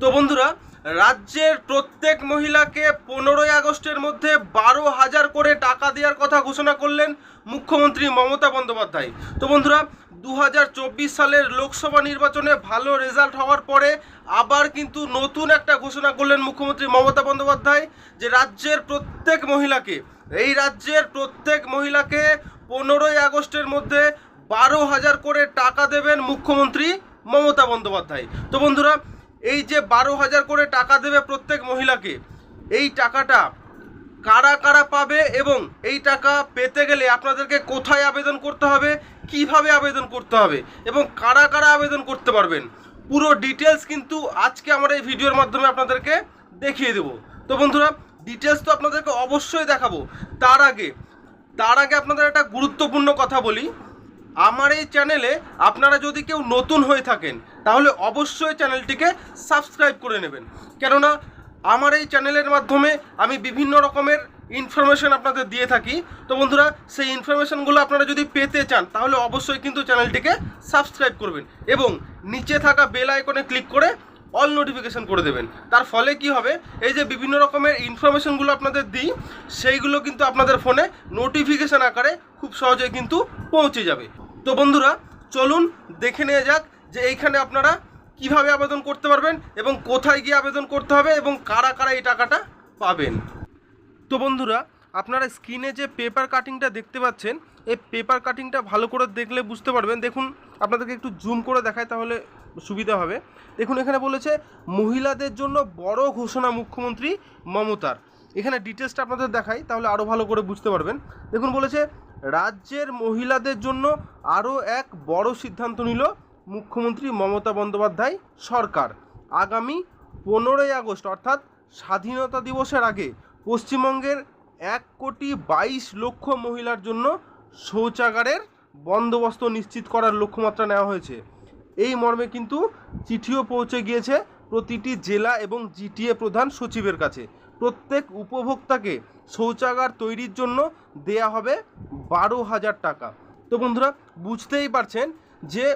তো বন্ধুরা, রাজ্যের প্রত্যেক মহিলাকে পনেরোই আগস্টের মধ্যে বারো হাজার করে টাকা দেওয়ার কথা ঘোষণা করলেন মুখ্যমন্ত্রী মমতা বন্দ্যোপাধ্যায়। তো বন্ধুরা দু হাজার চব্বিশ সালের লোকসভা নির্বাচনে ভালো রেজাল্ট হওয়ার পরে আবার কিন্তু নতুন একটা ঘোষণা করলেন মুখ্যমন্ত্রী মমতা বন্দ্যোপাধ্যায় যে রাজ্যের প্রত্যেক মহিলাকে, এই রাজ্যের প্রত্যেক মহিলাকে পনেরোই আগস্টের মধ্যে বারো হাজার করে টাকা দেবেন মুখ্যমন্ত্রী মমতা বন্দ্যোপাধ্যায়। তো বন্ধুরা এই যে বারো হাজার করে টাকা দেবে প্রত্যেক মহিলাকে, এই টাকাটা কারা কারা পাবে এবং এই টাকা পেতে গেলে আপনাদেরকে কোথায় আবেদন করতে হবে, কীভাবে আবেদন করতে হবে এবং কারা কারা আবেদন করতে পারবেন, পুরো ডিটেলস কিন্তু আজকে আমার এই ভিডিওর মাধ্যমে আপনাদেরকে দেখিয়ে দেবো। তো বন্ধুরা ডিটেলস তো আপনাদেরকে অবশ্যই দেখাবো। তার আগে তার আগে আপনাদের একটা গুরুত্বপূর্ণ কথা বলি। আমার এই চ্যানেলে আপনারা যদি কেউ নতুন হয়ে থাকেন, তাহলে অবশ্যই চ্যানেলটিকে সাবস্ক্রাইব করে নেবেন। কেননা, আমার এই চ্যানেলের মাধ্যমে আমি বিভিন্ন রকমের ইনফরমেশন আপনাদের দিয়ে থাকি। তো বন্ধুরা, সেই ইনফরমেশনগুলো আপনারা যদি পেতে চান, তাহলে অবশ্যই কিন্তু চ্যানেলটিকে সাবস্ক্রাইব করবেন এবং নিচে থাকা বেল আইকনে ক্লিক করে অল নোটিফিকেশন করে দেবেন। তার ফলে কি হবে? এই যে বিভিন্ন রকমের ইনফরমেশনগুলো আপনাদের দিই, সেইগুলো কিন্তু আপনাদের ফোনে নোটিফিকেশন আকারে খুব সহজেই কিন্তু পৌঁছে যাবে। তো বন্ধুরা, চলুন দেখে নেওয়া যাক যে এইখানে আপনারা কীভাবে আবেদন করতে পারবেন এবং কোথায় গিয়ে আবেদন করতে হবে এবং কারা কারা এই টাকাটা পাবেন। তো বন্ধুরা, আপনারা স্ক্রিনে যে পেপার কাটিংটা দেখতে পাচ্ছেন, এই পেপার কাটিংটা ভালো করে দেখলে বুঝতে পারবেন। দেখুন, আপনাদেরকে একটু জুম করে দেখায় তাহলে সুবিধা হবে। দেখুন, এখানে বলেছে, মহিলাদের জন্য বড় ঘোষণা মুখ্যমন্ত্রী মমতার। এখানে ডিটেলসটা আপনাদের দেখাই, তাহলে আরও ভালো করে বুঝতে পারবেন। দেখুন, বলেছে রাজ্যের মহিলাদের জন্য আরও এক বড় সিদ্ধান্ত নিল মুখ্যমন্ত্রী মমতা বন্দ্যোপাধ্যায় সরকার। আগামী পনেরোই আগস্ট, অর্থাৎ স্বাধীনতা দিবসের আগে, পশ্চিমবঙ্গের এক কোটি বাইশ লক্ষ মহিলার জন্য শৌচাগারের বন্দোবস্ত নিশ্চিত করার লক্ষ্যমাত্রা নেওয়া হয়েছে। এই মর্মে কিন্তু চিঠিও পৌঁছে গিয়েছে প্রতিটি জেলা এবং জিটিএ প্রধান সচিবের কাছে। প্রত্যেক উপভোক্তাকে শৌচাগার তৈরির জন্য দেয়া হবে বারো হাজার টাকা। তো বন্ধুরা, বুঝতেই পারছেন যে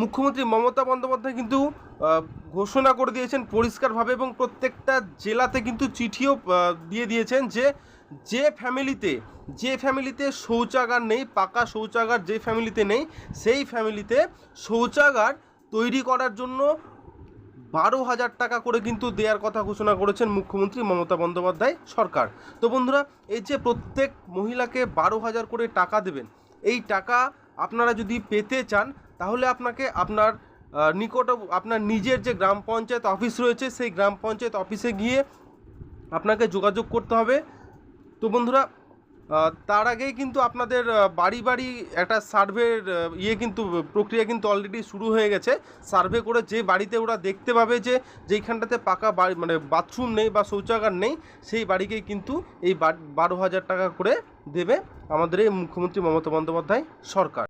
মুখ্যমন্ত্রী মমতা বন্দ্যোপাধ্যায় কিন্তু ঘোষণা করে দিয়েছেন পরিষ্কারভাবে এবং প্রত্যেকটা জেলাতে কিন্তু চিঠিও দিয়ে দিয়েছেন যে যে ফ্যামিলিতে যে ফ্যামিলিতে শৌচাগার নেই, পাকা শৌচাগার যে ফ্যামিলিতে নেই, সেই ফ্যামিলিতে শৌচাগার তৈরি করার জন্য বারো হাজার টাকা করে কিন্তু দেওয়ার কথা ঘোষণা করেছেন মুখ্যমন্ত্রী মমতা বন্দ্যোপাধ্যায় সরকার। তো বন্ধুরা, এই যে প্রত্যেক মহিলাকে বারো হাজার করে টাকা দেবেন, এই টাকা আপনারা যদি পেতে চান, তাহলে আপনাকে আপনার নিকট, আপনার নিজের যে গ্রাম পঞ্চায়েত অফিস রয়েছে, সেই গ্রাম পঞ্চায়েত অফিসে গিয়ে আপনাকে যোগাযোগ করতে হবে। তো বন্ধুরা তার আগেই কিন্তু আপনাদের বাড়ি বাড়ি একটা সার্ভের ইয়ে কিন্তু, প্রক্রিয়া কিন্তু অলরেডি শুরু হয়ে গেছে। সার্ভে করে যে বাড়িতে ওরা দেখতে পাবে যে যেইখানটাতে পাকা বাড়ি মানে বাথরুম নেই বা শৌচাগার নেই, সেই বাড়িকেই কিন্তু এই বারো হাজার টাকা করে দেবে আমাদের এই মুখ্যমন্ত্রী মমতা বন্দ্যোপাধ্যায় সরকার।